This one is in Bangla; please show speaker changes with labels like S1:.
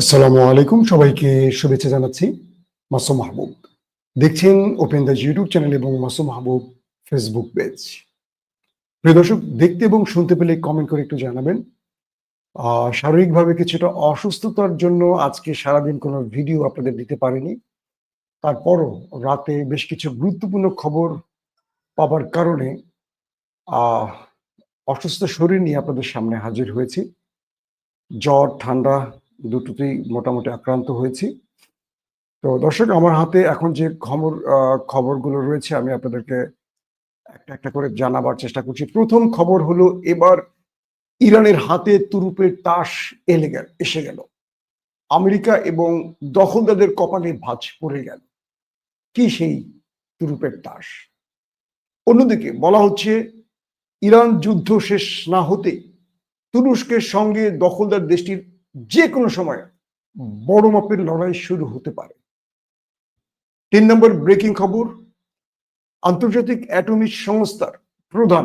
S1: আসসালামু আলাইকুম, সবাইকে শুভেচ্ছা জানাচ্ছি মাসুম মাহবুব। দেখছেন ওপেন দ্য ইউটিউব চ্যানেল এবং মাসুম মাহবুব ফেসবুক পেজ প্রিয় দর্শক, দেখতে এবং শুনতে পেলে কমেন্ট করে একটু জানাবেন। শারীরিকভাবে কিছুটা অসুস্থতার জন্য আজকে সারাদিন কোনো ভিডিও আপনাদের দিতে পারিনি। তারপরও রাতে বেশ কিছু গুরুত্বপূর্ণ খবর পাবার কারণে অসুস্থ শরীর নিয়ে আপনাদের সামনে হাজির হয়েছি। জ্বর, ঠান্ডা দুটোতেই মোটামুটি আক্রান্ত হয়েছি। তো দর্শক, আমার হাতে এখন যে খবর খবরগুলো রয়েছে, আমি আপনাদেরকে একটা একটা করে জানাবার চেষ্টা করছি। প্রথম খবর হলো, এবার ইরানের হাতে তুরুপের তাস এলে গেল, এসে গেল। আমেরিকা এবং দখলদারদের কপালে ভাঁজ পড়ে গেল। কি সেই তুরুপের তাস? অন্যদিকে বলা হচ্ছে, ইরান যুদ্ধ শেষ না হতে তুরস্কের সঙ্গে দখলদার দেশটির যে কোনো সময় বড় মাপের লড়াই শুরু হতে পারে। তিন নম্বর ব্রেকিং খবর আন্তর্জাতিক অ্যাটমিক সংস্থার প্রধান